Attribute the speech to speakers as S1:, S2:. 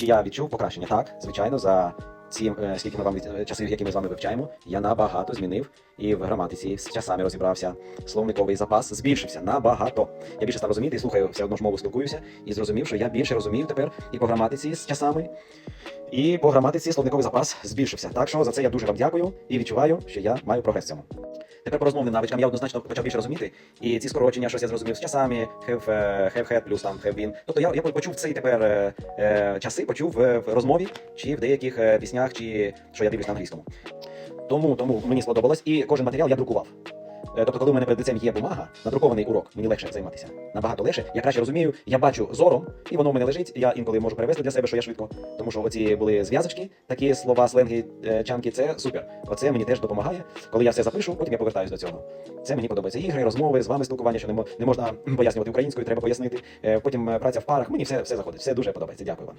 S1: Чи я відчув покращення? Так, звичайно, за ці е, скільки ми вам від- часів, які ми з вами вивчаємо, я набагато змінив і в граматиці з часами розібрався. Словниковий запас збільшився набагато. Я більше став розуміти слухаю все одно ж мову спілкуюся і зрозумів, що я більше розумію тепер і по граматиці з часами, і по граматиці словниковий запас збільшився. Так що за це я дуже вам дякую і відчуваю, що я маю прогрес в цьому. Тепер по розмовним навичкам я однозначно почав більше розуміти. І ці скорочення, щось я зрозумів з часами, have, е, have had плюс там have been. Тобто я, я почув цей тепер е, е, часи, почув в, розмові чи в деяких е, піснях, чи що я дивлюсь на англійському. Тому, тому мені сподобалось, і кожен матеріал я друкував. Е, Тобто, коли в мене перед лицем є бумага, надрукований урок, мені легше займатися. Набагато легше. Я краще розумію, я бачу зором, і воно в мене лежить. Я інколи можу перевести для себе, що я швидко. Тому що оці були зв'язочки, такі слова, сленги, е, чанки, це супер. Оце мені теж допомагає. Коли я все запишу, потім я повертаюся до цього. Це мені подобається. Ігри, розмови, з вами спілкування, що не, можна пояснювати українською, треба пояснити. Е, Потім праця в парах. Мені все, все заходить. Все дуже подобається. Дякую вам.